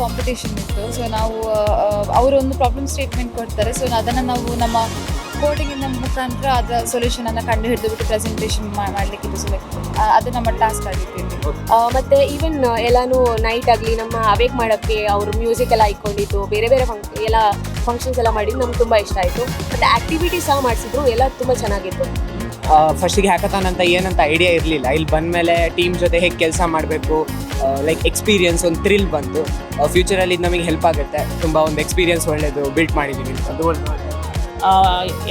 Competition ಇತ್ತು. So ನಾವು ಅವರು ಒಂದು ಪ್ರಾಬ್ಲಮ್ ಸ್ಟೇಟ್ಮೆಂಟ್ ಕೊಡ್ತಾರೆ. ಸೊ ಅದನ್ನು ನಾವು ನಮ್ಮ ಕೋಡಿಂಗಿನ ಮುಖಾಂತರ ಅದರ ಸೊಲ್ಯೂಷನನ್ನು ಕಂಡು ಹಿಡಿದುಬಿಟ್ಟು ಪ್ರೆಸೆಂಟೇಷನ್ ಮಾಡ್ಲಿಕ್ಕೆ ಸೊ ಲೈಕ್ ಅದು ನಮ್ಮ ಟಾಸ್ಕ್ ಆಗಿತ್ತು ಮತ್ತೆ ಈವನ್ ಎಲ್ಲಾನು ನೈಟ್ ಆಗಲಿ ನಮ್ಮ ಅವೇಕ್ ಮಾಡೋಕ್ಕೆ ಅವರು ಮ್ಯೂಸಿಕ್ ಎಲ್ಲ ಇಟ್ಕೊಂಡಿದ್ದು ಬೇರೆ ಬೇರೆ ಫಂಕ್ ಎಲ್ಲ ಫಂಕ್ಷನ್ಸ್ ಎಲ್ಲ ಮಾಡಿದ್ದು ನಮ್ಗೆ ತುಂಬ ಇಷ್ಟ ಆಯಿತು. ಮತ್ತು ಆ್ಯಕ್ಟಿವಿಟಿ ಸಹ ಮಾಡಿಸಿದ್ರು ಎಲ್ಲ ತುಂಬ ಚೆನ್ನಾಗಿತ್ತು. ಫಸ್ಟಿಗೆ ಹ್ಯಾಕತಾನ್ ಅಂತ ಏನಂತ ಐಡಿಯಾ ಇರಲಿಲ್ಲ. ಇಲ್ಲಿ ಬಂದಮೇಲೆ ಟೀಮ್ ಜೊತೆ ಹೇಗೆ ಕೆಲಸ ಮಾಡಬೇಕು? ಲೈಕ್ ಎಕ್ಸ್ಪೀರಿಯನ್ಸ್ ಒಂದು ಥ್ರಿಲ್ ಬಂತು. ಫ್ಯೂಚರಲ್ಲಿ ನಮಗೆ ಹೆಲ್ಪ್ ಆಗುತ್ತೆ. ತುಂಬ ಒಂದು ಎಕ್ಸ್ಪೀರಿಯನ್ಸ್ ಒಳ್ಳೆಯದು ಬಿಲ್ಡ್ ಮಾಡಿದ್ದೀವಿ ಅದು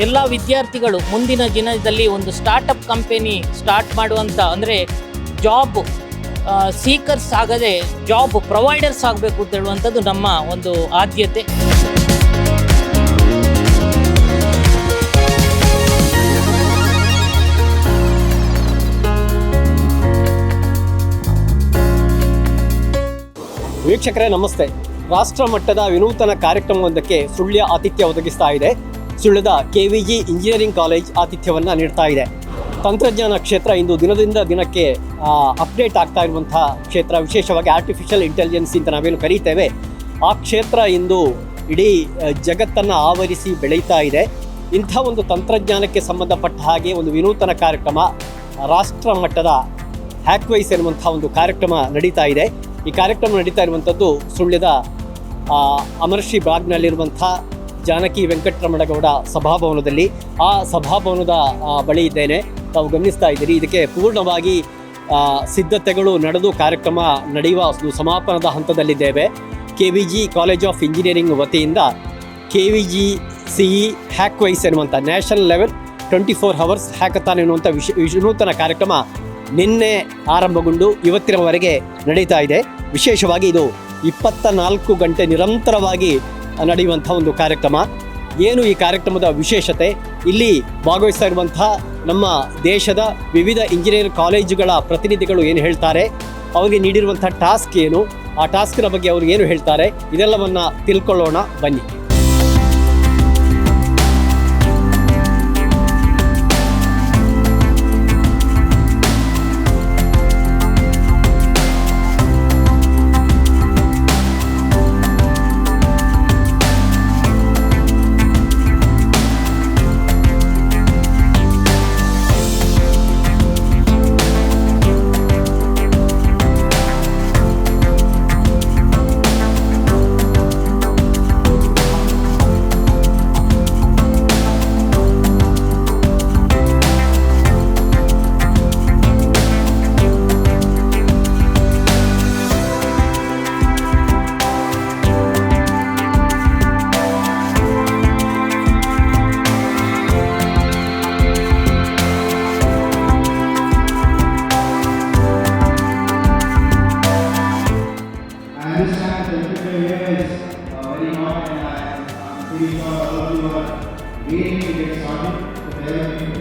ಎಲ್ಲ ವಿದ್ಯಾರ್ಥಿಗಳು ಮುಂದಿನ ದಿನದಲ್ಲಿ ಒಂದು ಸ್ಟಾರ್ಟಪ್ ಕಂಪೆನಿ ಸ್ಟಾರ್ಟ್ ಮಾಡುವಂಥ ಅಂದರೆ ಜಾಬ್ ಸೀಕರ್ಸ್ ಆಗದೆ ಜಾಬ್ ಪ್ರೊವೈಡರ್ಸ್ ಆಗಬೇಕು ಅಂತ ಹೇಳುವಂಥದ್ದು ನಮ್ಮ ಒಂದು ಆದ್ಯತೆ. ವೀಕ್ಷಕರೇ, ನಮಸ್ತೆ. ರಾಷ್ಟ್ರ ಮಟ್ಟದ ವಿನೂತನ ಕಾರ್ಯಕ್ರಮವೊಂದಕ್ಕೆ ಸುಳ್ಯ ಆತಿಥ್ಯ ಒದಗಿಸ್ತಾ ಇದೆ. ಸುಳ್ಯದ K V G engineering college ಆತಿಥ್ಯವನ್ನು ನೀಡ್ತಾ ಇದೆ. ತಂತ್ರಜ್ಞಾನ ಕ್ಷೇತ್ರ ಇಂದು ದಿನದಿಂದ ದಿನಕ್ಕೆ ಅಪ್ಡೇಟ್ ಆಗ್ತಾ ಇರುವಂತಹ ಕ್ಷೇತ್ರ. ವಿಶೇಷವಾಗಿ ಆರ್ಟಿಫಿಷಿಯಲ್ ಇಂಟೆಲಿಜೆನ್ಸ್ ಅಂತ ನಾವೇನು ಕರೀತೇವೆ, ಆ ಕ್ಷೇತ್ರ ಇಂದು ಇಡೀ ಜಗತ್ತನ್ನು ಆವರಿಸಿ ಬೆಳೀತಾ ಇದೆ. ಇಂಥ ಒಂದು ತಂತ್ರಜ್ಞಾನಕ್ಕೆ ಸಂಬಂಧಪಟ್ಟ ಹಾಗೆ ಒಂದು ವಿನೂತನ ಕಾರ್ಯಕ್ರಮ, ರಾಷ್ಟ್ರ ಮಟ್ಟದ ಹ್ಯಾಕ್ವೈಸ್ ಎನ್ನುವಂಥ ಒಂದು ಕಾರ್ಯಕ್ರಮ ನಡೀತಾ ಇದೆ. ಈ ಕಾರ್ಯಕ್ರಮ ನಡೀತಾ ಇರುವಂಥದ್ದು ಸುಳ್ಯದ ಅಮರ್ಷಿ ಬಾಗ್ನಲ್ಲಿರುವಂಥ ಜಾನಕಿ ವೆಂಕಟರಮಣಗೌಡ ಸಭಾಭವನದಲ್ಲಿ. ಆ ಸಭಾಭವನದ ಬಳಿ ಇದ್ದೇನೆ. ತಾವು ಗಮನಿಸ್ತಾ ಇದ್ದೀರಿ. ಇದಕ್ಕೆ ಪೂರ್ಣವಾಗಿ ಸಿದ್ಧತೆಗಳು ನಡೆದು ಕಾರ್ಯಕ್ರಮ ನಡೆಯುವ ಸಮಾಪನದ ಹಂತದಲ್ಲಿದ್ದೇವೆ. K V G college of engineering ವತಿಯಿಂದ K V G C E hack wise ಎನ್ನುವಂಥ national level twenty four hours hackathon ಎನ್ನುವಂಥ ವಿಶ್, ವಿನೂತನ ಕಾರ್ಯಕ್ರಮ ನಿನ್ನೆ ಆರಂಭಗೊಂಡು ಇವತ್ತಿನವರೆಗೆ ನಡೀತಾ ಇದೆ. ವಿಶೇಷವಾಗಿ ಇದು ಇಪ್ಪತ್ತ ನಾಲ್ಕು ಗಂಟೆ ನಿರಂತರವಾಗಿ ನಡೆಯುವಂಥ ಒಂದು ಕಾರ್ಯಕ್ರಮ. ಏನು ಈ ಕಾರ್ಯಕ್ರಮದ ವಿಶೇಷತೆ? ಇಲ್ಲಿ ಭಾಗವಹಿಸ್ತಾ ಇರುವಂಥ ನಮ್ಮ ದೇಶದ ವಿವಿಧ ಇಂಜಿನಿಯರ್ ಕಾಲೇಜುಗಳ ಪ್ರತಿನಿಧಿಗಳು ಏನು ಹೇಳ್ತಾರೆ? ಅವರಿಗೆ ನೀಡಿರುವಂಥ ಟಾಸ್ಕ್ ಏನು? ಆ ಟಾಸ್ಕ್ನ ಬಗ್ಗೆ ಅವರು ಏನು ಹೇಳ್ತಾರೆ? ಇದೆಲ್ಲವನ್ನು ತಿಳ್ಕೊಳ್ಳೋಣ. ಬನ್ನಿ. His army to bear him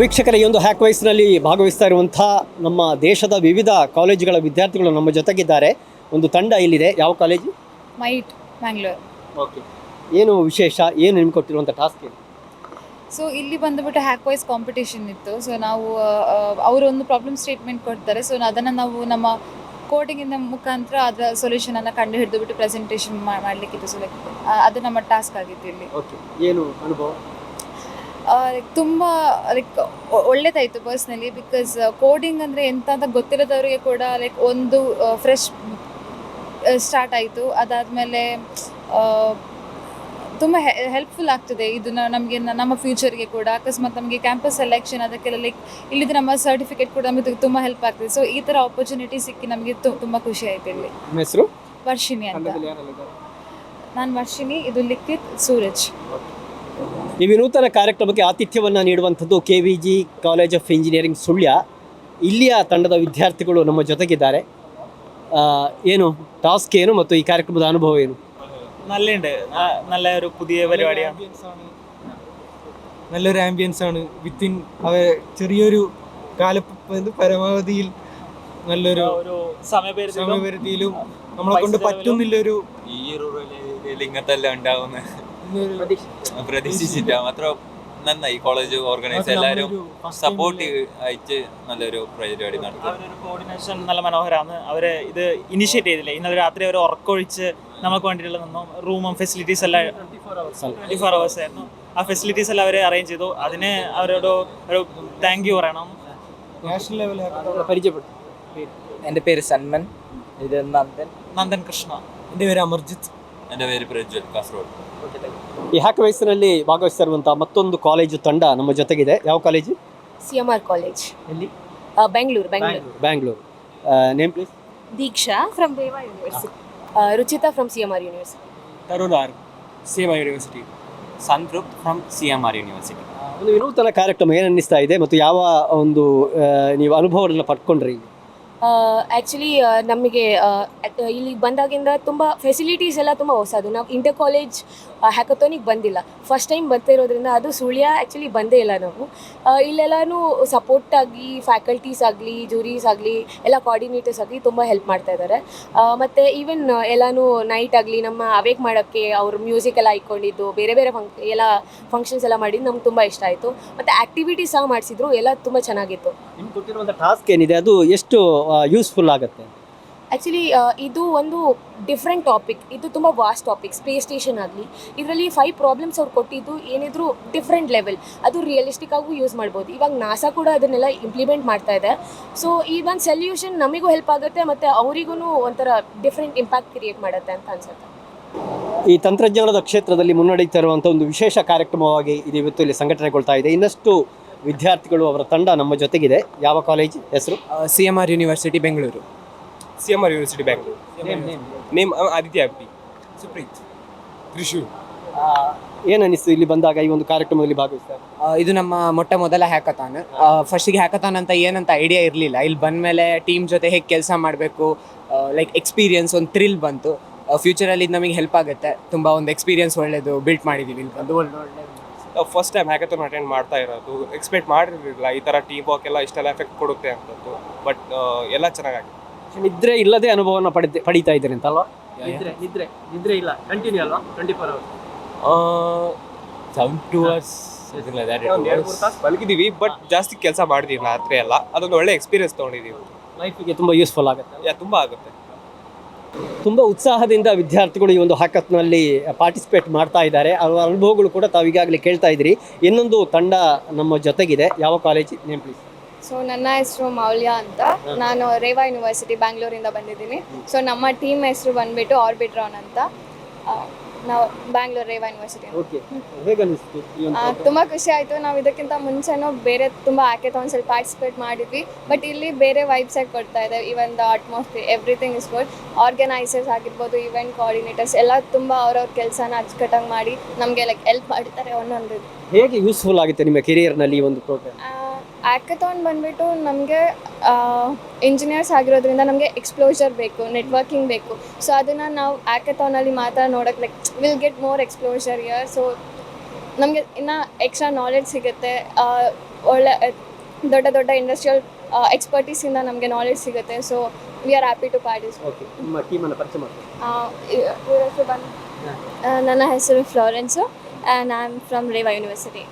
ವೀಕ್ಷಕರ ಈ ಒಂದು ಹ್ಯಾಕ್ ವಯಸ್ಸಿನಲ್ಲಿ ಭಾಗವಹಿಸ್ತಾ ಇರುವಂಥ ನಮ್ಮ ದೇಶದ ವಿವಿಧ ಕಾಲೇಜುಗಳ ವಿದ್ಯಾರ್ಥಿಗಳು ನಮ್ಮ ಜೊತೆಗಿದ್ದಾರೆ. ಒಂದು ತಂಡ ಇಲ್ಲಿದೆ. ಯಾವ ಕಾಲೇಜು? ಮೈಟ್ ಮ್ಯಾಂಗ್ಳೂರ್. ಓಕೆ. ಏನು ವಿಶೇಷ? ಏನು ನಿಮ್ಗೆ ಕೊಟ್ಟಿರುವಂಥ ಟಾಸ್ಕ್ ಏನು? ಸೊ ಇಲ್ಲಿ ಬಂದುಬಿಟ್ಟು ಹ್ಯಾಕ್ ವೈಸ್ ಕಾಂಪಿಟೇಷನ್ ಇತ್ತು. ಸೊ ನಾವು ಅವರು ಒಂದು ಪ್ರಾಬ್ಲಮ್ ಸ್ಟೇಟ್ಮೆಂಟ್ ಕೊಡ್ತಾರೆ. ಸೊ ಅದನ್ನು ನಾವು ನಮ್ಮ ಕೋಡಿಂಗಿನ ಮುಖಾಂತರ ಅದರ ಸೊಲ್ಯೂಷನನ್ನು ಕಂಡು ಹಿಡಿದುಬಿಟ್ಟು ಪ್ರೆಸೆಂಟೇಷನ್ ಮಾಡಲಿಕ್ಕಿತ್ತು. ಸೊ ಅದು ನಮ್ಮ ಟಾಸ್ಕ್ ಆಗಿತ್ತು ಇಲ್ಲಿ. ಓಕೆ. ಏನು ಅನುಭವ? ಲೈಕ್ ತುಂಬ ಲೈಕ್ ಒಳ್ಳೇದಾಯಿತು ಪರ್ಸ್ನಲಿ ಬಿಕಾಸ್ ಕೋಡಿಂಗ್ ಅಂದರೆ ಎಂತ ಅಂತ ಗೊತ್ತಿರೋದವರಿಗೆ ಕೂಡ ಲೈಕ್ ಒಂದು ಫ್ರೆಶ್ ಸ್ಟಾರ್ಟ್ ಆಯಿತು. ಅದಾದಮೇಲೆ ತುಂಬ ಹೆಲ್ಪ್ಫುಲ್ ಆಗ್ತದೆ ಇದು ನಮಗೆ ನಮ್ಮ ಫ್ಯೂಚರ್ಗೆ ಕೂಡ. ಅಕಸ್ಮಾತ್ ನಮಗೆ ಕ್ಯಾಂಪಸ್ ಸೆಲೆಕ್ಷನ್ ಅದಕ್ಕೆಲ್ಲ ಲೈಕ್ ಇಲ್ಲಿದ್ದು ನಮ್ಮ ಸರ್ಟಿಫಿಕೇಟ್ ಕೂಡ ನಮಗೆ ತುಂಬ ಹೆಲ್ಪ್ ಆಗ್ತದೆ. ಸೊ ಈ ಥರ ಆಪರ್ಚುನಿಟಿ ಸಿಕ್ಕಿ ನಮಗೆ ತುಂಬ ಖುಷಿ ಆಯ್ತು ಇಲ್ಲಿ. ಹೆಸರು? ವರ್ಷಿಣಿ ಅಂತ. ನಾನು ವರ್ಷಿನಿ ಇದು ಲಿಖಿತ್ ಸೂರಜ್. ಈ ವಿನೂತನ ಕಾರ್ಯಕ್ರಮಕ್ಕೆ ಆತಿಥ್ಯವನ್ನು ನೀಡುವಂಥದ್ದು K V G college of engineering Sullia ಇಲ್ಲಿಯ ತಂಡದ ವಿದ್ಯಾರ್ಥಿಗಳು ನಮ್ಮ ಜೊತೆಗಿದ್ದಾರೆ ആ, ಏನು ടാസ്ക് ಏನು ಮತ್ತು ഈ ಕಾರ್ಯಕ್ರಮದ ಅನುಭವ ಏನು നല്ലുണ്ട് ന- നല്ല ഒരു പുതിയ പരിപാടിയാണ് നല്ലൊരു ആംബിയൻസ് ആണ് വിത്തിൻ അവ ചെറിയൊരു കാല പരമാവധിയിൽ നല്ലൊരു ഒരു സമയപരിധിയിലും സമയപരിധിയിലും നമ്മളെ കൊണ്ട് പൈസ പറ്റുന്നില്ലൊരു ഈ ഒരു ഇതിൽ ഇങ്ങനത്തെ എല്ലാം ഉണ്ടാവുന്ന പ്രതീക്ഷിച്ചില്ല. മാത്രം നന്നായി കോളേജ് ഓർഗനൈസ് എല്ലാവരും സപ്പോർട്ട് അയച്ച് നല്ലൊരു പരിപാടി നടത്തി. കോർഡിനേഷൻ നല്ല മനോഹരമാണ് അവർ ഇത് ഇനിഷ്യേറ്റ് ചെയ്തില്ലേ? ഇന്നലെ രാത്രി അവർ ഉറക്കൊഴിച്ച് നമുക്ക് വേണ്ടിയിട്ടുള്ള നിന്നും? റൂമും ഫെസിലിറ്റീസ് എല്ലാം ട്വന്റി ഫോർ അവേഴ്സ് ആയിരുന്നു. ആ ഫെസിലിറ്റീസ് എല്ലാം അവർ അറേഞ്ച് ചെയ്തു. അതിന് അവരോട് ഒരു താങ്ക് യു പറയണം. നാഷണൽ ലെവൽ പരിചയപ്പെട്ടു. എന്റെ പേര് സന്മൻ ഇത് നന്ദൻ. നന്ദൻ കൃഷ്ണ. എന്റെ പേര് അമർജിത്ത്. എൻ്റെ പേര് പ്രജ്വൽ കാസർഗോഡ് ಈ ಹ್ಯಾಕ್ ವಯಸ್ಸಿನಲ್ಲಿ ಭಾಗವಹಿಸ್ತಿರುವಂಥ ಮತ್ತೊಂದು ಕಾಲೇಜು ತಂಡ ನಮ್ಮ ಜೊತೆಗಿದೆ ಯಾವ college C M R college ಎಲ್ಲಿ? Bengaluru Bengaluru Bangalore name place Diksha from Reva university Ruchita from C M R university Tarun R Seva university Santrupt from C M R university ಒಂದು ವಿನೂತನ ಕಾರ್ಯಕ್ರಮ ಏನು ಅನ್ನಿಸ್ತಾ ಇದೆ ಮತ್ತು ಯಾವ ಒಂದು ಆ, ನೀವು ಅನುಭವಗಳನ್ನ ಪಡ್ಕೊಂಡ್ರಿ ಆ್ಯಕ್ಚುಲಿ ನಮಗೆ ಇಲ್ಲಿ ಬಂದಾಗಿಂದ ತುಂಬ ಫೆಸಿಲಿಟೀಸ್ ಎಲ್ಲ ತುಂಬ ಹೊಸದು. ನಾವು ಇಂಟರ್ ಕಾಲೇಜ್ ಹ್ಯಾಕಥೋನಿಗೆ ಬಂದಿಲ್ಲ. ಫಸ್ಟ್ ಟೈಮ್ ಬರ್ತಿರೋದ್ರಿಂದ ಅದು ಸುಳ್ಯ ಆ್ಯಕ್ಚುಲಿ ಬಂದೇ ಇಲ್ಲ ನಾವು. ಇಲ್ಲೆಲ್ಲನೂ ಸಪೋರ್ಟ್ ಆಗಿ ಫ್ಯಾಕಲ್ಟೀಸ್ ಆಗಲಿ ಜೂರೀಸ್ ಆಗಲಿ, ಎಲ್ಲ ಕೋಆರ್ಡಿನೇಟರ್ಸ್ ಆಗಲಿ ತುಂಬ ಹೆಲ್ಪ್ ಮಾಡ್ತಾ ಇದ್ದಾರೆ ಮತ್ತು ಈವನ್ ಎಲ್ಲನೂ ನೈಟ್ ಆಗಲಿ ನಮ್ಮ ಅವೇಕ್ ಮಾಡೋಕ್ಕೆ ಅವ್ರ ಮ್ಯೂಸಿಕ್ ಎಲ್ಲ ಇಟ್ಕೊಂಡಿದ್ದು ಬೇರೆ ಬೇರೆ ಫಂಕ್ ಎಲ್ಲ ಫಂಕ್ಷನ್ಸ್ ಎಲ್ಲ ಮಾಡಿದ್ದು ನಮ್ಗೆ ತುಂಬ ಇಷ್ಟ ಆಯಿತು. ಮತ್ತು ಆ್ಯಕ್ಟಿವಿಟೀಸ್ ಸಹ ಮಾಡಿಸಿದ್ರು, ಎಲ್ಲ ತುಂಬ ಚೆನ್ನಾಗಿತ್ತು. ನಿಮ್ಗೆ ಕೊಟ್ಟಿರುವಂಥ ಟಾಸ್ಕ್ ಏನಿದೆ? ಅದು ಎಷ್ಟು ಯೂಸ್ಫುಲ್ ಆಗುತ್ತೆ? ಆ್ಯಕ್ಚುಲಿ ಇದು ಒಂದು ಡಿಫ್ರೆಂಟ್ ಟಾಪಿಕ್ ಇದು ತುಂಬ ವಾಸ್ಟ್ ಟಾಪಿಕ್ ಸ್ಪೇಸ್ ಸ್ಟೇಷನ್ ಆಗಲಿ. ಇದರಲ್ಲಿ ಫೈವ್ ಪ್ರಾಬ್ಲಮ್ಸ್ ಅವ್ರು ಕೊಟ್ಟಿದ್ದು ಏನಿದ್ರು ಡಿಫ್ರೆಂಟ್ ಲೆವೆಲ್ ಅದು ರಿಯಲಿಸ್ಟಿಕ್ ಆಗೂ ಯೂಸ್ ಮಾಡ್ಬೋದು. ಇವಾಗ ನಾಸಾ ಕೂಡ ಅದನ್ನೆಲ್ಲ ಇಂಪ್ಲಿಮೆಂಟ್ ಮಾಡ್ತಾ ಇದೆ. ಸೊ ಈ ಒಂದು ಸೊಲ್ಯೂಷನ್ ನಮಗೂ ಹೆಲ್ಪ್ ಆಗುತ್ತೆ ಮತ್ತು ಅವರಿಗೂ ಒಂಥರ ಡಿಫ್ರೆಂಟ್ ಇಂಪ್ಯಾಕ್ಟ್ ಕ್ರಿಯೇಟ್ ಮಾಡುತ್ತೆ ಅಂತ ಅನ್ಸುತ್ತೆ. ಈ ತಂತ್ರಜ್ಞಾನದ ಕ್ಷೇತ್ರದಲ್ಲಿ ಮುನ್ನಡೀತಾ ಇರುವಂಥ ಒಂದು ವಿಶೇಷ ಕಾರ್ಯಕ್ರಮವಾಗಿ ಇದು ಇವತ್ತು ಇಲ್ಲಿ ಸಂಘಟನೆಗೊಳ್ತಾ ಇದೆ. ಇನ್ನಷ್ಟು ವಿದ್ಯಾರ್ಥಿಗಳು ಅವರ ತಂಡ ನಮ್ಮ ಜೊತೆಗಿದೆ. ಯಾವ ಕಾಲೇಜ್ ಹೆಸರು? C M R university Bengaluru C M R university Bangalore name Aditya happy Supreet Thrissur ಏನು ಅನಿಸ್ತು ಇಲ್ಲಿ ಬಂದಾಗ ಈ ಒಂದು ಕಾರ್ಯಕ್ರಮದಲ್ಲಿ ಭಾಗವಹಿಸ್ತಾರೆ ಇದು ನಮ್ಮ ಮೊಟ್ಟ ಮೊದಲ ಹ್ಯಾಕಥಾನ್ ಫಸ್ಟಿಗೆ ಹ್ಯಾಕಥಾನ್ ಅಂತ ಏನಂತ ಐಡಿಯಾ ಇರಲಿಲ್ಲ. ಇಲ್ಲಿ ಬಂದಮೇಲೆ ಟೀಮ್ ಜೊತೆ ಹೇಗೆ ಕೆಲಸ ಮಾಡಬೇಕು ಲೈಕ್ ಎಕ್ಸ್ಪೀರಿಯನ್ಸ್ ಒಂದು ಥ್ರಿಲ್ ಬಂತು. ಫ್ಯೂಚರಲ್ಲಿ ಇದು ನಮಗೆ ಹೆಲ್ಪ್ ಆಗುತ್ತೆ. ತುಂಬ ಒಂದು ಎಕ್ಸ್ಪೀರಿಯನ್ಸ್ ಒಳ್ಳೇದು ಬಿಲ್ಟ್ ಮಾಡಿದ್ದೀವಿ ಇಲ್ಲಿ ಬಂದು. ಒಳ್ಳೆ ಒಳ್ಳೆ. ಫಸ್ಟ್ ಟೈಮ್ ಹ್ಯಾಕಥಾನ್ ಅಟೆಂಡ್ ಮಾಡ್ತಾ ಇರೋದು. ಎಕ್ಸ್ಪೆಕ್ಟ್ ಮಾಡಿರಲಿಲ್ಲ. ಈ ಥರ ಟೀಮ್ ವರ್ಕ್ ಎಲ್ಲ ಇಷ್ಟೆಲ್ಲ ಎಫೆಕ್ಟ್ ಕೊಡುತ್ತೆ ಅಂತದ್ದು. ಬಟ್ ಎಲ್ಲ ಚೆನ್ನಾಗಿದೆ ನಿದ್ರೆ ಇಲ್ಲದೆ ಅನುಭವನ ಪಡೆದ ಪಡೀತಾ ಇದ್ದೀರಿ ಅಂತ ಅಲ್ವಾ? ನಿದ್ರೆ ನಿದ್ರೆ ನಿದ್ರೆ ಇಲ್ಲ ಕಂಟಿನ್ಯೂ ಅಲ್ವಾ? Twenty four hours seven to hours ಮಲಗಿದ್ದೀವಿ but ಜಾಸ್ತಿ ಕೆಲಸ ಮಾಡಿದೀವಿ ರಾತ್ರಿ ಎಲ್ಲ. ಅದೊಂದು ಒಳ್ಳೆ ಎಕ್ಸ್ಪೀರಿಯನ್ಸ್ ತೊಗೊಂಡಿದ್ದೀವಿ. ಲೈಫಿಗೆ ತುಂಬ ಯೂಸ್ಫುಲ್ ಆಗುತ್ತೆ ಯಾ ತುಂಬ ಆಗುತ್ತೆ. ತುಂಬ ಉತ್ಸಾಹದಿಂದ ವಿದ್ಯಾರ್ಥಿಗಳು ಈ ಒಂದು ಹಾಕತ್ನಲ್ಲಿ ಪಾರ್ಟಿಸಿಪೇಟ್ ಮಾಡ್ತಾ ಇದ್ದಾರೆ. ಅವರ ಅನುಭವಗಳು ಕೂಡ ತಾವು ಈಗಾಗಲೇ ಕೇಳ್ತಾ ಇದ್ದೀರಿ. ಇನ್ನೊಂದು ತಂಡ ನಮ್ಮ ಜೊತೆಗಿದೆ. ಯಾವ ಕಾಲೇಜ್ ನೇಮ್ ಪ್ಲೀಸ್ ಸೊ ನನ್ನ ಹೆಸರು ಮೌಲ್ಯ ಅಂತ. ನಾನು ರೇವಾ ಯೂನಿವರ್ಸಿಟಿ ಬ್ಯಾಂಗ್ಳೂರಿಂದ ಬಂದಿದ್ದೀನಿ. ಸೊ ನಮ್ಮ ಟೀಮ್ ಹೆಸರು ಬಂದ್ಬಿಟ್ಟು ಆರ್ಬಿಟ್ರಾನ್ ಅಂತ. ಆ, ನಾವು ಬ್ಯಾಂಗ್ಳೂರ್ ರೇವಾ ಯೂನಿವರ್ಸಿಟಿ ಓಕೆ ಈ ಒಂದು? ತುಂಬ ಖುಷಿ ಆಯ್ತು. ನಾವು ಇದಕ್ಕಿಂತ ಮುಂಚೆನೂ ಬೇರೆ ತುಂಬ ಸ್ವಲ್ಪ ಪಾರ್ಟಿಸಿಪೇಟ್ ಮಾಡಿದ್ವಿ. ಬಟ್ ಇಲ್ಲಿ ಬೇರೆ ವೈಬ್ಸ್ ಆಗಿ ಕೊಡ್ತಾ ಇದೆ. Even the atmosphere everything is good organisers ಆಗಿರ್ಬೋದು ಇವೆಂಟ್ ಕೋಆರ್ಡಿನೇಟರ್ಸ್ ಎಲ್ಲ ತುಂಬಾ ಅವ್ರವ್ರ ಕೆಲಸನ ಅಚ್ಚುಕಟ್ಟಾಗಿ ಮಾಡಿ ನಮಗೆ ಲೈಕ್ ಹೆಲ್ಪ್ ಮಾಡ್ತಾರೆ ಒಂದೊಂದು ಹೇಗೆ ಯೂಸ್ಫುಲ್ ಆಗುತ್ತೆ ನಿಮ್ಮ ಕೆರಿಯರ್ನಲ್ಲಿ ಈ ಒಂದು ಪ್ರೋಗ್ರಾಮ್ ಆ್ಯಕಥಾನ್ ಬಂದ್ಬಿಟ್ಟು ನಮಗೆ ಇಂಜಿನಿಯರ್ಸ್ ಆಗಿರೋದ್ರಿಂದ ನಮಗೆ ಎಕ್ಸ್ಪ್ಲೋಜರ್ ಬೇಕು ನೆಟ್ವರ್ಕಿಂಗ್ ಬೇಕು. ಸೊ ಅದನ್ನು ನಾವು ಆ್ಯಕಥಾನಲ್ಲಿ ಮಾತ್ರ ನೋಡೋಕೆ like will get more exposure year so ನಮಗೆ ಇನ್ನು ಎಕ್ಸ್ಟ್ರಾ ನಾಲೆಡ್ಜ್ ಸಿಗುತ್ತೆ. ಒಳ್ಳೆ ದೊಡ್ಡ ದೊಡ್ಡ ಇಂಡಸ್ಟ್ರಿಯಲ್ ಎಕ್ಸ್ಪರ್ಟೀಸಿಂದ ನಮಗೆ ನಾಲೆಡ್ಜ್ ಸಿಗುತ್ತೆ. So we are happy to participate ನನ್ನ ಹೆಸರು Florence and I am from Reva university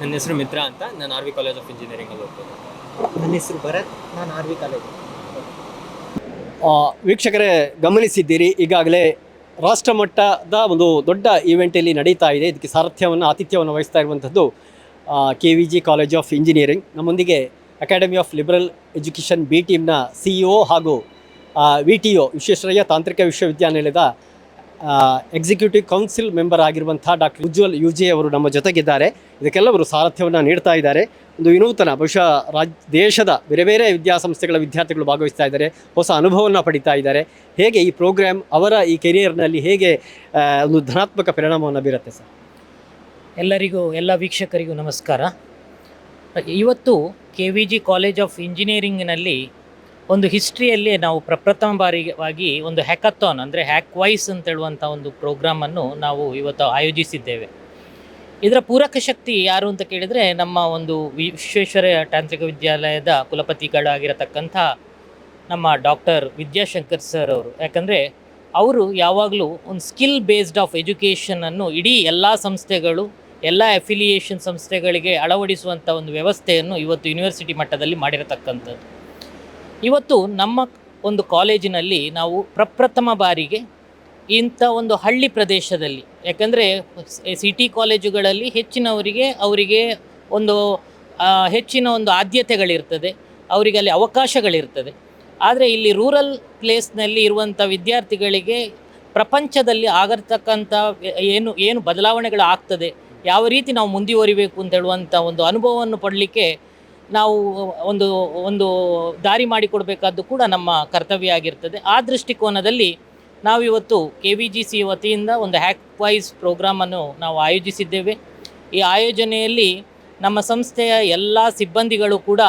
ನನ್ನ ಹೆಸರು ಮಿತ್ರ ಅಂತ ನಾನು R V college of engineering ಅಲ್ಲಿ ಹೋಗ್ತೇನೆ ನನ್ನ ಹೆಸರು ಭರತ್ ನಾನು ಆರ್ ವಿ ಕಾಲೇಜ್. ಆ, ವೀಕ್ಷಕರೇ ಗಮನಿಸಿದ್ದೀರಿ ಈಗಾಗಲೇ ರಾಷ್ಟ್ರ ಮಟ್ಟದ ಒಂದು ದೊಡ್ಡ ಈವೆಂಟ್ ಇಲ್ಲಿ ನಡೀತಾ ಇದೆ. ಇದಕ್ಕೆ ಸಾರಥ್ಯವನ್ನು ಆತಿಥ್ಯವನ್ನು ವಹಿಸ್ತಾ ಇರುವಂಥದ್ದು K V G college of engineering. ನಮ್ಮೊಂದಿಗೆ academy of liberal education B ಟೀಮ್ನ C E O ಹಾಗೂ ವಿ ಟಿ ಒ ವಿಶ್ವೇಶ್ವರಯ್ಯ ತಾಂತ್ರಿಕ ವಿಶ್ವವಿದ್ಯಾನಿಲಯದ ಎಕ್ಸಿಕ್ಯೂಟಿವ್ ಕೌನ್ಸಿಲ್ ಮೆಂಬರ್ ಆಗಿರುವಂಥ ಡಾಕ್ಟರ್ ಉಜ್ವಲ್ ಯು ಜೆ ಅವರು ನಮ್ಮ ಜೊತೆಗಿದ್ದಾರೆ. ಇದಕ್ಕೆಲ್ಲವರು ಸಾರಥ್ಯವನ್ನು ನೀಡ್ತಾ ಇದ್ದಾರೆ. ಒಂದು ವಿನೂತನ, ಬಹುಶಃ ರಾಜ್, ದೇಶದ ಬೇರೆ ಬೇರೆ ವಿದ್ಯಾಸಂಸ್ಥೆಗಳ ವಿದ್ಯಾರ್ಥಿಗಳು ಭಾಗವಹಿಸ್ತಾ ಇದ್ದಾರೆ. ಹೊಸ ಅನುಭವವನ್ನು ಪಡಿತಾ ಇದ್ದಾರೆ. ಹೇಗೆ ಈ ಪ್ರೋಗ್ರಾಮ್ ಅವರ ಈ ಕೆರಿಯರ್ನಲ್ಲಿ ಹೇಗೆ ಒಂದು ಧನಾತ್ಮಕ ಪರಿಣಾಮವನ್ನು ಬೀರುತ್ತೆ ಸರ್? ಎಲ್ಲರಿಗೂ, ಎಲ್ಲ ವೀಕ್ಷಕರಿಗೂ ನಮಸ್ಕಾರ. ಇವತ್ತು K V G college of ಇಂಜಿನಿಯರಿಂಗ್ನಲ್ಲಿ ಒಂದು ಹಿಸ್ಟ್ರಿಯಲ್ಲಿ ನಾವು ಪ್ರಪ್ರಥಮ ಬಾರಿಗಾಗಿ ಒಂದು ಹ್ಯಾಕಥಾನ್ ಅಂದರೆ ಹ್ಯಾಕ್ ವೈಸ್ ಅಂತ ಹೇಳುವಂಥ ಒಂದು ಪ್ರೋಗ್ರಾಮನ್ನು ನಾವು ಇವತ್ತು ಆಯೋಜಿಸಿದ್ದೇವೆ. ಇದರ ಪೂರಕ ಶಕ್ತಿ ಯಾರು ಅಂತ ಕೇಳಿದರೆ ನಮ್ಮ ಒಂದು ವಿಶ್ವೇಶ್ವರಯ್ಯ ತಾಂತ್ರಿಕ ವಿದ್ಯಾಲಯದ ಕುಲಪತಿಗಳಾಗಿರತಕ್ಕಂಥ ನಮ್ಮ ಡಾಕ್ಟರ್ ವಿದ್ಯಾಶಂಕರ್ ಸರ್ ಅವರು. ಯಾಕಂದರೆ ಅವರು ಯಾವಾಗಲೂ ಒಂದು ಸ್ಕಿಲ್ ಬೇಸ್ಡ್ ಆಫ್ ಎಜುಕೇಷನನ್ನು ಇಡೀ ಎಲ್ಲ ಸಂಸ್ಥೆಗಳು, ಎಲ್ಲ ಅಫಿಲಿಯೇಷನ್ ಸಂಸ್ಥೆಗಳಿಗೆ ಅಳವಡಿಸುವಂಥ ಒಂದು ವ್ಯವಸ್ಥೆಯನ್ನು ಇವತ್ತು ಯೂನಿವರ್ಸಿಟಿ ಮಟ್ಟದಲ್ಲಿ ಮಾಡಿರತಕ್ಕಂಥದ್ದು. ಇವತ್ತು ನಮ್ಮ ಒಂದು ಕಾಲೇಜಿನಲ್ಲಿ ನಾವು ಪ್ರಪ್ರಥಮ ಬಾರಿಗೆ ಇಂಥ ಒಂದು ಹಳ್ಳಿ ಪ್ರದೇಶದಲ್ಲಿ, ಯಾಕಂದರೆ ಸಿಟಿ ಕಾಲೇಜುಗಳಲ್ಲಿ ಹೆಚ್ಚಿನವರಿಗೆ ಅವರಿಗೆ ಒಂದು ಹೆಚ್ಚಿನ ಒಂದು ಆದ್ಯತೆಗಳಿರ್ತದೆ ಅವರಿಗೆ ಅಲ್ಲಿ ಅವಕಾಶಗಳಿರ್ತದೆ. ಆದರೆ ಇಲ್ಲಿ ರೂರಲ್ ಪ್ಲೇಸ್ನಲ್ಲಿ ಇರುವಂಥ ವಿದ್ಯಾರ್ಥಿಗಳಿಗೆ ಪ್ರಪಂಚದಲ್ಲಿ ಆಗಿರ್ತಕ್ಕಂಥ ಏನು ಏನು ಬದಲಾವಣೆಗಳು ಆಗ್ತದೆ, ಯಾವ ರೀತಿ ನಾವು ಮುಂದುವರಿಬೇಕು ಅಂತ ಹೇಳುವಂಥ ಒಂದು ಅನುಭವವನ್ನು ಪಡಲಿಕ್ಕೆ ನಾವು ಒಂದು ಒಂದು ದಾರಿ ಮಾಡಿಕೊಡಬೇಕಾದ್ದು ಕೂಡ ನಮ್ಮ ಕರ್ತವ್ಯ ಆಗಿರ್ತದೆ. ಆ ದೃಷ್ಟಿಕೋನದಲ್ಲಿ ನಾವಿವತ್ತು ಕೆ ವಿ ಜಿ ಸಿ ವತಿಯಿಂದ ಒಂದು ಹ್ಯಾಕ್ ವೈಸ್ ಪ್ರೋಗ್ರಾಮನ್ನು ನಾವು ಆಯೋಜಿಸಿದ್ದೇವೆ. ಈ ಆಯೋಜನೆಯಲ್ಲಿ ನಮ್ಮ ಸಂಸ್ಥೆಯ ಎಲ್ಲ ಸಿಬ್ಬಂದಿಗಳು ಕೂಡ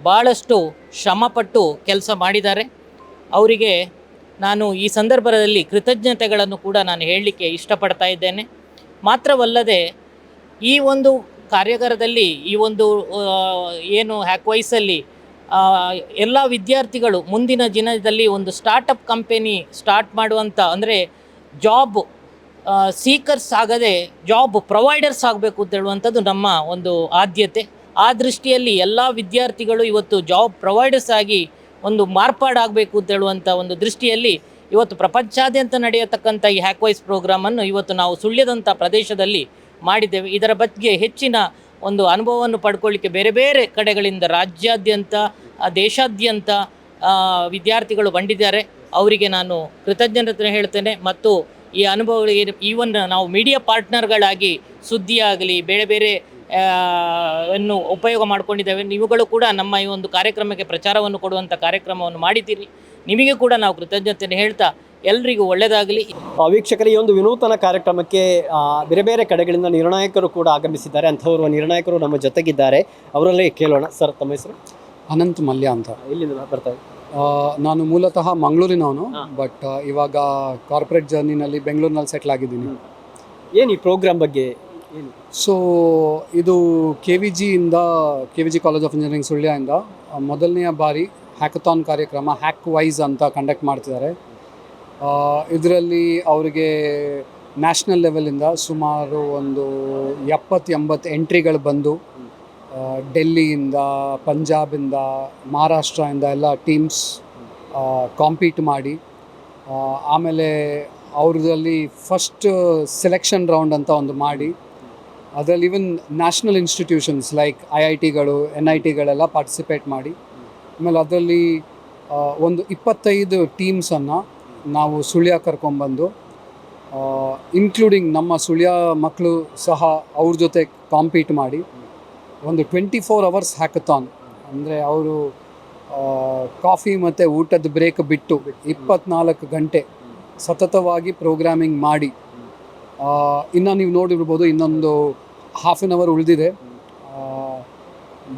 ಭಾಳಷ್ಟು ಶ್ರಮಪಟ್ಟು ಕೆಲಸ ಮಾಡಿದ್ದಾರೆ. ಅವರಿಗೆ ನಾನು ಈ ಸಂದರ್ಭದಲ್ಲಿ ಕೃತಜ್ಞತೆಗಳನ್ನು ಕೂಡ ನಾನು ಹೇಳಲಿಕ್ಕೆ ಇಷ್ಟಪಡ್ತಾ ಇದ್ದೇನೆ. ಮಾತ್ರವಲ್ಲದೆ ಈ ಒಂದು ಕಾರ್ಯಾಗಾರದಲ್ಲಿ ಈ ಒಂದು ಏನು ಹ್ಯಾಕ್ವೈಸಲ್ಲಿ ಎಲ್ಲ ವಿದ್ಯಾರ್ಥಿಗಳು ಮುಂದಿನ ದಿನದಲ್ಲಿ ಒಂದು ಸ್ಟಾರ್ಟಪ್ ಕಂಪೆನಿ ಸ್ಟಾರ್ಟ್ ಮಾಡುವಂಥ ಅಂದರೆ ಜಾಬ್ ಸೀಕರ್ಸ್ ಆಗದೆ ಜಾಬ್ ಪ್ರೊವೈಡರ್ಸ್ ಆಗಬೇಕು ಅಂತ ಹೇಳುವಂಥದ್ದು ನಮ್ಮ ಒಂದು ಆದ್ಯತೆ. ಆ ದೃಷ್ಟಿಯಲ್ಲಿ ಎಲ್ಲ ವಿದ್ಯಾರ್ಥಿಗಳು ಇವತ್ತು ಜಾಬ್ ಪ್ರೊವೈಡರ್ಸ್ ಆಗಿ ಒಂದು ಮಾರ್ಪಾಡಾಗಬೇಕು ಅಂತ ಹೇಳುವಂಥ ಒಂದು ದೃಷ್ಟಿಯಲ್ಲಿ ಇವತ್ತು ಪ್ರಪಂಚಾದ್ಯಂತ ನಡೆಯತಕ್ಕಂಥ ಈ ಹ್ಯಾಕ್ವೈಸ್ ಪ್ರೋಗ್ರಾಮನ್ನು ಇವತ್ತು ನಾವು ಸುಳ್ಯದಂಥ ಪ್ರದೇಶದಲ್ಲಿ ಮಾಡಿದ್ದೇವೆ. ಇದರ ಬಗ್ಗೆ ಹೆಚ್ಚಿನ ಒಂದು ಅನುಭವವನ್ನು ಪಡ್ಕೊಳ್ಳಿಕ್ಕೆ ಬೇರೆ ಬೇರೆ ಕಡೆಗಳಿಂದ ರಾಜ್ಯಾದ್ಯಂತ ದೇಶಾದ್ಯಂತ ವಿದ್ಯಾರ್ಥಿಗಳು ಬಂದಿದ್ದಾರೆ. ಅವರಿಗೆ ನಾನು ಕೃತಜ್ಞತೆ ಹೇಳ್ತೇನೆ. ಮತ್ತು ಈ ಅನುಭವಗಳಿಗೆ ಈವನ್ ನಾವು ಮೀಡಿಯಾ ಪಾರ್ಟ್ನರ್ಗಳಾಗಿ ಸುದ್ದಿಯಾಗಲಿ, ಬೇರೆ ಬೇರೆ ಅನ್ನು ಉಪಯೋಗ ಮಾಡ್ಕೊಂಡಿದ್ದೇವೆ. ನೀವುಗಳು ಕೂಡ ನಮ್ಮ ಈ ಒಂದು ಕಾರ್ಯಕ್ರಮಕ್ಕೆ ಪ್ರಚಾರವನ್ನು ಕೊಡುವಂಥ ಕಾರ್ಯಕ್ರಮವನ್ನು ಮಾಡಿದ್ದೀರಿ. ನಿಮಗೆ ಕೂಡ ನಾವು ಕೃತಜ್ಞತೆಯನ್ನು ಹೇಳ್ತಾ ಎಲ್ರಿಗೂ ಒಳ್ಳೆಯದಾಗಲಿ ವೀಕ್ಷಕರ ಈ ಒಂದು ವಿನೂತನ ಕಾರ್ಯಕ್ರಮಕ್ಕೆ ಬೇರೆ ಬೇರೆ ಕಡೆಗಳಿಂದ ನಿರ್ಣಾಯಕರು ಕೂಡ ಆಗಮಿಸಿದ್ದಾರೆ. ಅಂಥವರು ನಿರ್ಣಾಯಕರು ನಮ್ಮ ಜೊತೆಗಿದ್ದಾರೆ. ಅವರಲ್ಲೇ ಕೇಳೋಣ. ಸರ್ ತಮ್ಮ ಹೆಸರು? ಅನಂತ್ ಮಲ್ಯ ಅಂತ. ಇಲ್ಲಿಂದ ಬರ್ತಾರೆ ನಾನು ಮೂಲತಃ ಮಂಗಳೂರಿನವನು ಬಟ್ ಇವಾಗ ಕಾರ್ಪೊರೇಟ್ ಜರ್ನಿನಲ್ಲಿ ಬೆಂಗಳೂರಿನಲ್ಲಿ ಸೆಟ್ಲ್ ಆಗಿದ್ದೀನಿ. ಏನು ಈ ಪ್ರೋಗ್ರಾಮ್ ಬಗ್ಗೆ? ಸೊ ಇದು K V ಜಿಯಿಂದ K V G college of engineering ಸುಳ್ಯದಿಂದ ಮೊದಲನೆಯ ಬಾರಿ ಹ್ಯಾಕಥಾನ್ ಕಾರ್ಯಕ್ರಮ ಹ್ಯಾಕ್ ವೈಸ್ ಅಂತ ಕಂಡಕ್ಟ್ ಮಾಡ್ತಿದ್ದಾರೆ. ಇದರಲ್ಲಿ ಅವರಿಗೆ ನ್ಯಾಷನಲ್ ಲೆವೆಲಿಂದ ಸುಮಾರು ಒಂದು ಎಪ್ಪತ್ತು, ಎಂಬತ್ತು ಎಂಟ್ರಿಗಳು ಬಂದು ಡೆಲ್ಲಿಯಿಂದ, ಪಂಜಾಬಿಂದ, ಮಹಾರಾಷ್ಟ್ರದಿಂದ ಎಲ್ಲ ಟೀಮ್ಸ್ ಕಾಂಪೀಟ್ ಮಾಡಿ ಆಮೇಲೆ ಅವ್ರದ್ರಲ್ಲಿ ಫಸ್ಟ್ ಸೆಲೆಕ್ಷನ್ ರೌಂಡ್ ಅಂತ ಒಂದು ಮಾಡಿ, ಅದರಲ್ಲಿ even national institutions like I I ಟಿಗಳು N I ಟಿಗಳೆಲ್ಲ ಪಾರ್ಟಿಸಿಪೇಟ್ ಮಾಡಿ, ಆಮೇಲೆ ಅದರಲ್ಲಿ ಒಂದು ಇಪ್ಪತ್ತೈದು ಟೀಮ್ಸನ್ನು ನಾವು ಸುಳ್ಯ ಕರ್ಕೊಂಬಂದು ಇನ್ಕ್ಲೂಡಿಂಗ್ ನಮ್ಮ ಸುಳ್ಯ ಮಕ್ಕಳು ಸಹ ಅವ್ರ ಜೊತೆ ಕಾಂಪೀಟ್ ಮಾಡಿ ಒಂದು ಟ್ವೆಂಟಿ ಫೋರ್ ಅವರ್ಸ್ ಹ್ಯಾಕಥಾನ್ ಅಂದರೆ ಅವರು ಕಾಫಿ ಮತ್ತು ಊಟದ ಬ್ರೇಕ್ ಬಿಟ್ಟು ಇಪ್ಪತ್ನಾಲ್ಕು ಗಂಟೆ ಸತತವಾಗಿ ಪ್ರೋಗ್ರಾಮಿಂಗ್ ಮಾಡಿ ಇನ್ನು ನೀವು ನೋಡಿರ್ಬೋದು ಇನ್ನೊಂದು ಹಾಫ್ ಆನ್ ಅವರ್ ಉಳಿದಿದೆ.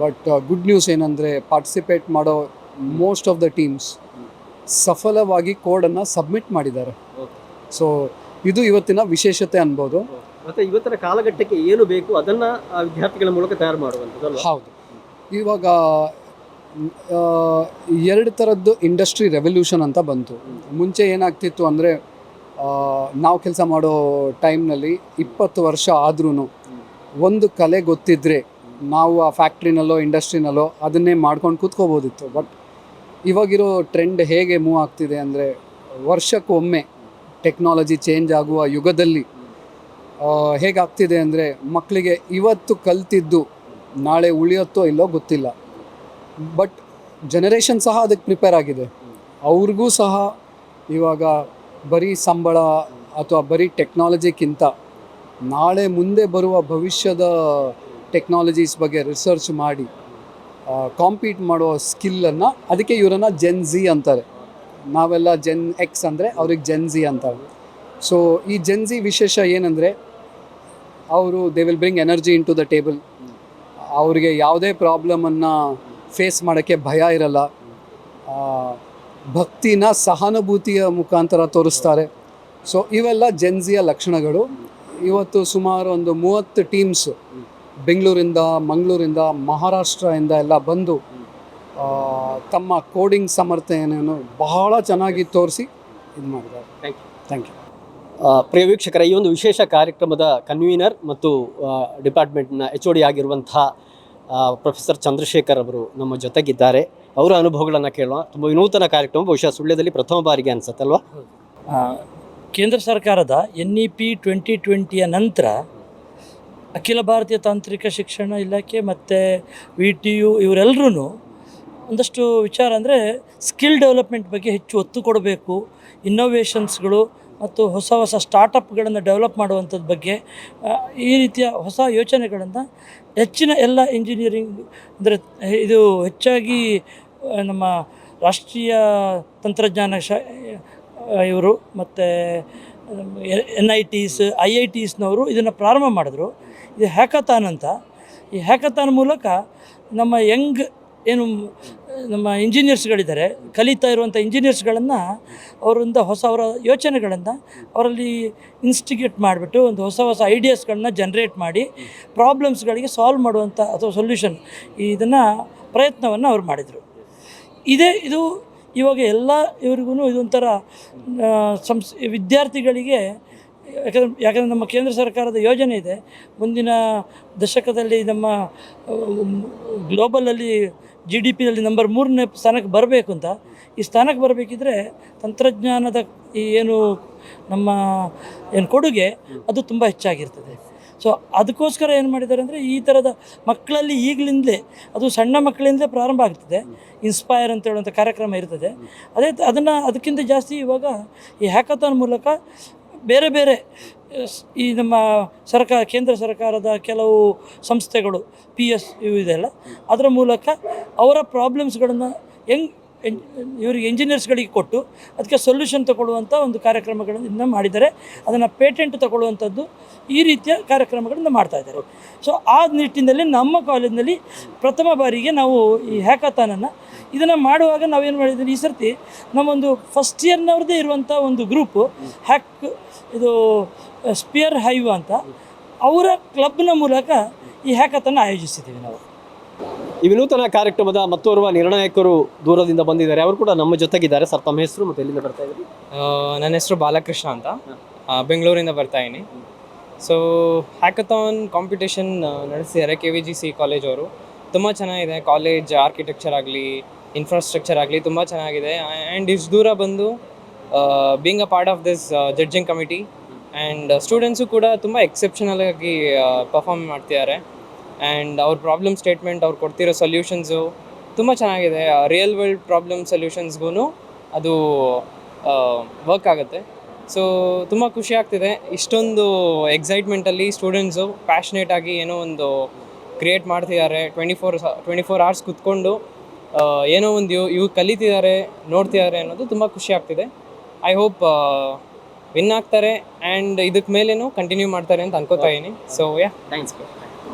ಬಟ್ ಗುಡ್ ನ್ಯೂಸ್ ಏನಂದರೆ ಪಾರ್ಟಿಸಿಪೇಟ್ ಮಾಡೋ ಮೋಸ್ಟ್ ಆಫ್ ದ ಟೀಮ್ಸ್ ಸಫಲವಾಗಿ ಕೋಡನ್ನು ಸಬ್ಮಿಟ್ ಮಾಡಿದ್ದಾರೆ. ಸೊ ಇದು ಇವತ್ತಿನ ವಿಶೇಷತೆ ಅನ್ಬೋದು. ಮತ್ತೆ ಇವತ್ತಿನ ಕಾಲಘಟ್ಟಕ್ಕೆ ಏನು ಬೇಕು ಅದನ್ನ ವಿದ್ಯಾರ್ಥಿಗಳ ಮೂಲಕ ತಯಾರು ಮಾಡುವಂಥದ್ದು ಹೌದು. ಇವಾಗ ಎರಡು ಥರದ್ದು ಇಂಡಸ್ಟ್ರಿ ರೆವಲ್ಯೂಷನ್ ಅಂತ ಬಂತು. ಮುಂಚೆ ಏನಾಗ್ತಿತ್ತು ಅಂದರೆ ನಾವು ಕೆಲಸ ಮಾಡೋ ಟೈಮ್ನಲ್ಲಿ ಇಪ್ಪತ್ತು ವರ್ಷ ಆದ್ರೂ ಒಂದು ಕಲೆ ಗೊತ್ತಿದ್ದರೆ ನಾವು ಆ ಫ್ಯಾಕ್ಟ್ರಿನಲ್ಲೋ ಇಂಡಸ್ಟ್ರಿನಲ್ಲೋ ಅದನ್ನೇ ಮಾಡ್ಕೊಂಡು ಕೂತ್ಕೋಬೋದಿತ್ತು. ಬಟ್ ಇವಾಗಿರೋ ಟ್ರೆಂಡ್ ಹೇಗೆ ಮೂವ್ ಆಗ್ತಿದೆ ಅಂದರೆ ವರ್ಷಕ್ಕೊಮ್ಮೆ ಟೆಕ್ನಾಲಜಿ ಚೇಂಜ್ ಆಗುವ ಯುಗದಲ್ಲಿ ಹೇಗಾಗ್ತಿದೆ ಅಂದರೆ ಮಕ್ಕಳಿಗೆ ಇವತ್ತು ಕಲ್ತಿದ್ದು ನಾಳೆ ಉಳಿಯುತ್ತೋ ಇಲ್ಲೋ ಗೊತ್ತಿಲ್ಲ. ಬಟ್ ಜನರೇಷನ್ ಸಹ ಅದಕ್ಕೆ ಪ್ರಿಪೇರ್ ಆಗಿದೆ. ಅವ್ರಿಗೂ ಸಹ ಇವಾಗ ಬರೀ ಸಂಬಳ ಅಥವಾ ಬರೀ ಟೆಕ್ನಾಲಜಿಕ್ಕಿಂತ ನಾಳೆ ಮುಂದೆ ಬರುವ ಭವಿಷ್ಯದ ಟೆಕ್ನಾಲಜೀಸ್ ಬಗ್ಗೆ ರಿಸರ್ಚ್ ಮಾಡಿ ಕಾಂಪೀಟ್ ಮಾಡೋ ಸ್ಕಿಲ್ಲನ್ನು ಅದಕ್ಕೆ ಇವರನ್ನು ಜೆನ್ ಝಿ ಅಂತಾರೆ. ನಾವೆಲ್ಲ ಜೆನ್ ಎಕ್ಸ್ ಅಂದರೆ ಅವ್ರಿಗೆ ಜೆನ್ ಝಿ ಅಂತಾರೆ. ಸೊ ಈ ಜೆನ್ ಝಿ ವಿಶೇಷ ಏನಂದರೆ ಅವರು they will bring energy into the table ಅವರಿಗೆ ಯಾವುದೇ ಪ್ರಾಬ್ಲಮನ್ನು ಫೇಸ್ ಮಾಡೋಕ್ಕೆ ಭಯ ಇರಲ್ಲ. ಭಕ್ತಿನ ಸಹಾನುಭೂತಿಯ ಮುಖಾಂತರ ತೋರಿಸ್ತಾರೆ. ಸೊ ಇವೆಲ್ಲ ಜೆನ್ಸಿಯ ಲಕ್ಷಣಗಳು. ಇವತ್ತು ಸುಮಾರು ಒಂದು ಮೂವತ್ತು ಟೀಮ್ಸ್ ಬೆಂಗಳೂರಿಂದ ಮಂಗಳೂರಿಂದ ಮಹಾರಾಷ್ಟ್ರದಿಂದ ಎಲ್ಲ ಬಂದು ತಮ್ಮ ಕೋಡಿಂಗ್ ಸಮರ್ಥನೆಯನ್ನು ಬಹಳ ಚೆನ್ನಾಗಿ ತೋರಿಸಿ ಇದು ಮಾಡಿದ್ದಾರೆ. ಥ್ಯಾಂಕ್ ಯು ಥ್ಯಾಂಕ್ ಯು ಪ್ರಿಯ ವೀಕ್ಷಕರ ಈ ಒಂದು ವಿಶೇಷ ಕಾರ್ಯಕ್ರಮದ ಕನ್ವೀನರ್ ಮತ್ತು ಡಿಪಾರ್ಟ್ಮೆಂಟ್ನ ಎಚ್ ಒ ಡಿ ಆಗಿರುವಂತಹ ಪ್ರೊಫೆಸರ್ ಚಂದ್ರಶೇಖರ್ ಅವರು ನಮ್ಮ ಜೊತೆಗಿದ್ದಾರೆ. ಅವರ ಅನುಭವಗಳನ್ನು ಕೇಳೋಣ. ತುಂಬ ವಿನೂತನ ಕಾರ್ಯಕ್ರಮ ಬಹುಶಃ ಸುಳ್ಳ್ಯದಲ್ಲಿ ಪ್ರಥಮ ಬಾರಿಗೆ ಅನಿಸುತ್ತಲ್ವಾ? ಕೇಂದ್ರ ಸರ್ಕಾರದ ಎನ್ ಇ ಪಿ ಟ್ವೆಂಟಿ ಟ್ವೆಂಟಿಯ ನಂತರ ಅಖಿಲ ಭಾರತೀಯ ತಾಂತ್ರಿಕ ಶಿಕ್ಷಣ ಇಲಾಖೆ ಮತ್ತು ವಿ ಟಿ ಯು ಇವರೆಲ್ಲರೂ ಒಂದಷ್ಟು ವಿಚಾರ ಅಂದರೆ ಸ್ಕಿಲ್ ಡೆವಲಪ್ಮೆಂಟ್ ಬಗ್ಗೆ ಹೆಚ್ಚು ಒತ್ತು ಕೊಡಬೇಕು. ಇನ್ನೋವೇಷನ್ಸ್ಗಳು ಮತ್ತು ಹೊಸ ಹೊಸ ಸ್ಟಾರ್ಟಪ್ಗಳನ್ನು ಡೆವಲಪ್ ಮಾಡುವಂಥದ್ದು ಬಗ್ಗೆ ಈ ರೀತಿಯ ಹೊಸ ಯೋಚನೆಗಳನ್ನು ಹೆಚ್ಚಿನ ಎಲ್ಲ ಇಂಜಿನಿಯರಿಂಗ್ ಅಂದರೆ ಇದು ಹೆಚ್ಚಾಗಿ ನಮ್ಮ ರಾಷ್ಟ್ರೀಯ ತಂತ್ರಜ್ಞಾನ ಶ ಇವರು ಮತ್ತು N I Ts I I ಟೀಸ್ನವರು ಇದನ್ನು ಪ್ರಾರಂಭ ಮಾಡಿದ್ರು. ಇದು ಹ್ಯಾಕಥಾನ್ ಅಂತ. ಈ ಹ್ಯಾಕಥಾನ್ ಮೂಲಕ ನಮ್ಮ ಯಂಗ್ ಏನು ನಮ್ಮ ಇಂಜಿನಿಯರ್ಸ್ಗಳಿದ್ದಾರೆ, ಕಲಿತಾ ಇರುವಂಥ ಇಂಜಿನಿಯರ್ಸ್ಗಳನ್ನು ಅವರಿಂದ ಹೊಸ ಅವರ ಯೋಚನೆಗಳನ್ನು ಅವರಲ್ಲಿ ಇನ್ಸ್ಟಿಗೇಟ್ ಮಾಡಿಬಿಟ್ಟು ಒಂದು ಹೊಸ ಹೊಸ ಐಡಿಯಾಸ್ಗಳನ್ನ ಜನ್ರೇಟ್ ಮಾಡಿ ಪ್ರಾಬ್ಲಮ್ಸ್ಗಳಿಗೆ ಸಾಲ್ವ್ ಮಾಡುವಂಥ ಅಥವಾ ಸೊಲ್ಯೂಷನ್ ಇದನ್ನು ಪ್ರಯತ್ನವನ್ನು ಅವ್ರು ಮಾಡಿದರು. ಇದೇ ಇದು ಇವಾಗ ಎಲ್ಲ ಇವ್ರಿಗೂ ಇದೊಂಥರ ಸಂಸ್ ವಿದ್ಯಾರ್ಥಿಗಳಿಗೆ ಯಾಕಂದ್ರೆ ಯಾಕಂದರೆ ನಮ್ಮ ಕೇಂದ್ರ ಸರ್ಕಾರದ ಯೋಜನೆ ಇದೆ. ಮುಂದಿನ ದಶಕದಲ್ಲಿ ನಮ್ಮ ಗ್ಲೋಬಲಲ್ಲಿ ಜಿ ಡಿ ಪಿಯಲ್ಲಿ ನಂಬರ್ ಮೂರನೇ ಸ್ಥಾನಕ್ಕೆ ಬರಬೇಕು ಅಂತ. ಈ ಸ್ಥಾನಕ್ಕೆ ಬರಬೇಕಿದ್ರೆ ತಂತ್ರಜ್ಞಾನದ ಈ ಏನು ನಮ್ಮ ಏನು ಕೊಡುಗೆ ಅದು ತುಂಬ ಹೆಚ್ಚಾಗಿರ್ತದೆ. ಸೊ ಅದಕ್ಕೋಸ್ಕರ ಏನು ಮಾಡಿದ್ದಾರೆ ಅಂದರೆ ಈ ಥರದ ಮಕ್ಕಳಲ್ಲಿ ಈಗಲಿಂದಲೇ, ಅದು ಸಣ್ಣ ಮಕ್ಕಳಿಂದಲೇ ಪ್ರಾರಂಭ ಆಗ್ತದೆ. ಇನ್ಸ್ಪೈರ್ ಅಂತ ಹೇಳುವಂಥ ಕಾರ್ಯಕ್ರಮ ಇರ್ತದೆ. ಅದೇ ಅದನ್ನು ಅದಕ್ಕಿಂತ ಜಾಸ್ತಿ ಇವಾಗ ಈ ಹ್ಯಾಕಥಾನ್ ಮೂಲಕ ಬೇರೆ ಬೇರೆ ಈ ನಮ್ಮ ಸರ್ಕಾರ, ಕೇಂದ್ರ ಸರ್ಕಾರದ ಕೆಲವು ಸಂಸ್ಥೆಗಳು ಪಿ ಎಸ್ ಇವು ಇದೆಲ್ಲ, ಅದರ ಮೂಲಕ ಅವರ ಪ್ರಾಬ್ಲಮ್ಸ್ಗಳನ್ನು ಹೆಂಗ್ ಇವರಿಗೆ ಇಂಜಿನಿಯರ್ಸ್ಗಳಿಗೆ ಕೊಟ್ಟು ಅದಕ್ಕೆ ಸೊಲ್ಯೂಷನ್ ತಗೊಳ್ಳುವಂಥ ಒಂದು ಕಾರ್ಯಕ್ರಮಗಳನ್ನು ಮಾಡಿದ್ದಾರೆ. ಅದನ್ನು ಪೇಟೆಂಟ್ ತಗೊಳ್ಳುವಂಥದ್ದು ಈ ರೀತಿಯ ಕಾರ್ಯಕ್ರಮಗಳನ್ನು ಮಾಡ್ತಾ ಇದ್ದಾರೆ. ಸೊ ಆ ನಿಟ್ಟಿನಲ್ಲಿ ನಮ್ಮ ಕಾಲೇಜಿನಲ್ಲಿ ಪ್ರಥಮ ಬಾರಿಗೆ ನಾವು ಈ ಹ್ಯಾಕಥಾನನ್ನು ಇದನ್ನು ಮಾಡುವಾಗ ನಾವೇನು ಮಾಡಿದ್ದೀವಿ ಈ ಸರ್ತಿ ನಮ್ಮೊಂದು ಫಸ್ಟ್ ಇಯರ್ನವ್ರದ್ದೇ ಇರುವಂಥ ಒಂದು ಗ್ರೂಪು ಹ್ಯಾಕ್ ಇದು ಸ್ಪಿಯರ್ ಹೈವ್ ಅಂತ. ಅವರ ಕ್ಲಬ್ನ ಮೂಲಕ ಈ ಹ್ಯಾಕತನ್ನು ಆಯೋಜಿಸಿದ್ದೀವಿ ನಾವು. ಈ ವಿನೂತನ ಕಾರ್ಯಕ್ರಮದ ಮತ್ತೋರ್ವ ನಿರ್ಣಾಯಕರು ದೂರದಿಂದ ಬಂದಿದ್ದಾರೆ. ಅವರು ಕೂಡ ನಮ್ಮ ಜೊತೆಗಿದ್ದಾರೆ. ಸರ್ ತಮ್ಮ ಹೆಸರು ಮತ್ತು ಎಲ್ಲಿಂದ ಬರ್ತಾ ಇದ್ದೀರಿ? ನನ್ನ ಹೆಸರು ಬಾಲಕೃಷ್ಣ ಅಂತ. ಬೆಂಗಳೂರಿಂದ ಬರ್ತಾ ಇದ್ದೀನಿ. ಸೊ ಹ್ಯಾಕಥಾನ್ ಕಾಂಪಿಟೇಷನ್ ನಡೆಸಿದ್ದಾರೆ K V G C college ಅವರು. ತುಂಬ ಚೆನ್ನಾಗಿದೆ. ಕಾಲೇಜ್ ಆರ್ಕಿಟೆಕ್ಚರ್ ಆಗಲಿ ಇನ್ಫ್ರಾಸ್ಟ್ರಕ್ಚರ್ ಆಗಲಿ ತುಂಬ ಚೆನ್ನಾಗಿದೆ. ಆ್ಯಂಡ್ ಇಷ್ಟು ದೂರ ಬಂದು being a part of this judging committee and students ಕೂಡ ತುಂಬ ಎಕ್ಸೆಪ್ಷನಲ್ ಆಗಿ ಪರ್ಫಾರ್ಮ್ ಮಾಡ್ತಿದ್ದಾರೆ. ಆ್ಯಂಡ್ ಅವ್ರ ಪ್ರಾಬ್ಲಮ್ ಸ್ಟೇಟ್ಮೆಂಟ್ ಅವ್ರು ಕೊಡ್ತಿರೋ ಸೊಲ್ಯೂಷನ್ಸು ತುಂಬ ಚೆನ್ನಾಗಿದೆ. ರಿಯಲ್ ವರ್ಲ್ಡ್ ಪ್ರಾಬ್ಲಮ್ ಸೊಲ್ಯೂಷನ್ಸ್ಗೂ ಅದು ವರ್ಕ್ ಆಗುತ್ತೆ. ಸೊ ತುಂಬ ಖುಷಿ ಆಗ್ತಿದೆ. ಇಷ್ಟೊಂದು ಎಕ್ಸೈಟ್ಮೆಂಟಲ್ಲಿ ಸ್ಟೂಡೆಂಟ್ಸು ಪ್ಯಾಷನೇಟ್ ಆಗಿ ಏನೋ ಒಂದು ಕ್ರಿಯೇಟ್ ಮಾಡ್ತಿದ್ದಾರೆ. Twenty four twenty four hours ಕುತ್ಕೊಂಡು ಏನೋ ಒಂದು ಇವ್ ಇವು ಕಲಿತಿದ್ದಾರೆ ನೋಡ್ತಿದ್ದಾರೆ ಅನ್ನೋದು ತುಂಬ ಖುಷಿ ಆಗ್ತಿದೆ. ಐ ಹೋಪ್ ವಿನ್ ಆಗ್ತಾರೆ ಆ್ಯಂಡ್ ಇದಕ್ಕೆ ಮೇಲೇನು ಕಂಟಿನ್ಯೂ ಮಾಡ್ತಾರೆ ಅಂತ ಅನ್ಕೋತಾ ಇದ್ದೀನಿ ಸೊ ಯಾ ಥ್ಯಾಂಕ್ಸ್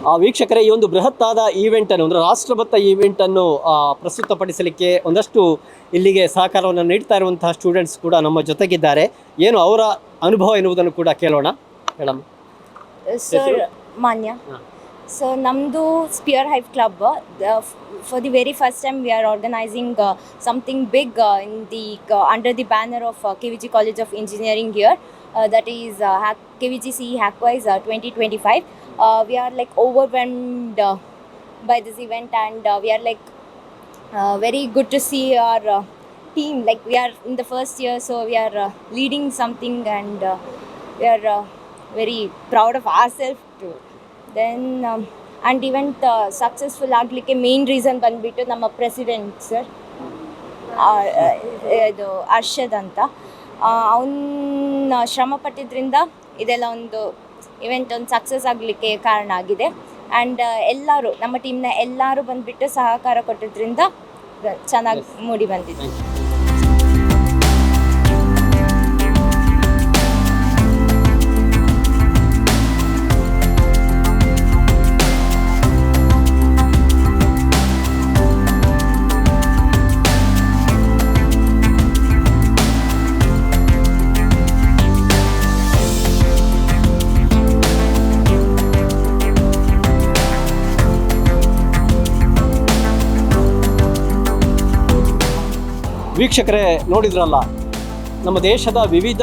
ಆ ವೀಕ್ಷಕರೇ ಈ ಒಂದು ಬೃಹತ್ತಾದ ಈವೆಂಟ್ ಅನ್ನು ಅಂದರೆ ರಾಷ್ಟ್ರಭತ್ತ ಈವೆಂಟ್ ಅನ್ನು ಪ್ರಸ್ತುತಪಡಿಸಲಿಕ್ಕೆ ಒಂದಷ್ಟು ಇಲ್ಲಿಗೆ ಸಹಕಾರವನ್ನು ನೀಡ್ತಾ ಇರುವಂತಹ ಸ್ಟೂಡೆಂಟ್ಸ್ ಕೂಡ ನಮ್ಮ ಜೊತೆಗಿದ್ದಾರೆ. ಏನು ಅವರ ಅನುಭವ ಎನ್ನುವುದನ್ನು ಕೂಡ ಕೇಳೋಣ. Madam sir Manya. ಸರ್ ನಮ್ಮದು spear hive club for the very first time, we are organizing uh, something big uh, in the uh, under the banner of uh, KVG College of Engineering here. Uh, that is uh, KVGCE Hackwise uh, 2025. Uh, we are like overwhelmed uh, by this event, and uh, we are like uh, very good to see our uh, team. Like we are in the first year, so we are uh, leading something, and uh, we are uh, very proud of ourselves too. Then. Um, and event successful ಆಗಲಿಕ್ಕೆ main reason ಬಂದುಬಿಟ್ಟು ನಮ್ಮ president sir ಇದು ಅರ್ಷದ್ ಅಂತ. ಅವನ್ನ ಶ್ರಮ ಪಟ್ಟಿದ್ರಿಂದ ಇದೆಲ್ಲ ಒಂದು event ಒಂದು ಸಕ್ಸಸ್ ಆಗಲಿಕ್ಕೆ ಕಾರಣ ಆಗಿದೆ. ಆ್ಯಂಡ್ ಎಲ್ಲರೂ ನಮ್ಮ ಟೀಮ್ನ ಎಲ್ಲರೂ ಬಂದುಬಿಟ್ಟು ಸಹಕಾರ ಕೊಟ್ಟಿದ್ರಿಂದ ಚೆನ್ನಾಗಿ ಮೂಡಿ ಬಂದಿದೆ. ವೀಕ್ಷಕರೇ ನೋಡಿದ್ರಲ್ಲ, ನಮ್ಮ ದೇಶದ ವಿವಿಧ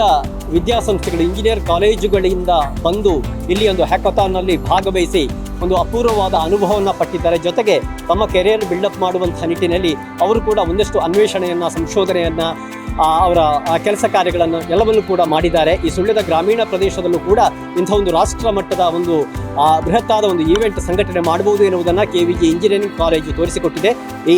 ವಿದ್ಯಾಸಂಸ್ಥೆಗಳು, ಇಂಜಿನಿಯರ್ ಕಾಲೇಜುಗಳಿಂದ ಬಂದು ಇಲ್ಲಿ ಒಂದು ಹ್ಯಾಕಥಾನ್ನಲ್ಲಿ ಭಾಗವಹಿಸಿ ಒಂದು ಅಪೂರ್ವವಾದ ಅನುಭವವನ್ನು ಪಟ್ಟಿದ್ದಾರೆ. ಜೊತೆಗೆ ತಮ್ಮ ಕೆರಿಯರ್ ಬಿಲ್ಡಪ್ ಮಾಡುವಂಥ ನಿಟ್ಟಿನಲ್ಲಿ ಅವರು ಕೂಡ ಒಂದಷ್ಟು ಅನ್ವೇಷಣೆಯನ್ನು, ಸಂಶೋಧನೆಯನ್ನು ಅವರ ಕೆಲಸ ಕಾರ್ಯಗಳನ್ನು ಎಲ್ಲವನ್ನು ಕೂಡ ಮಾಡಿದ್ದಾರೆ. ಈ ಸುಳ್ಯದ ಗ್ರಾಮೀಣ ಪ್ರದೇಶದಲ್ಲೂ ಕೂಡ ಇಂಥ ಒಂದು ರಾಷ್ಟ್ರ ಮಟ್ಟದ ಒಂದು ಬೃಹತ್ತಾದ ಒಂದು ಈವೆಂಟ್ ಸಂಘಟನೆ ಮಾಡಬಹುದು ಎನ್ನುವುದನ್ನು K V G engineering college ತೋರಿಸಿಕೊಟ್ಟಿದೆ. ಈ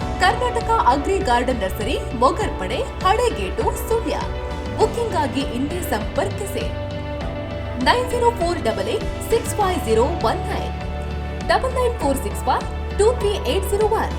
Karnataka agri garden nursery Mogarpade Halegate Sullia. Booking ಆಗಿ ಇಂದೇ ಸಂಪರ್ಕಿಸಿ. Nine zero four double eight six five zero one nine. Double nine four six five two three eight zero one.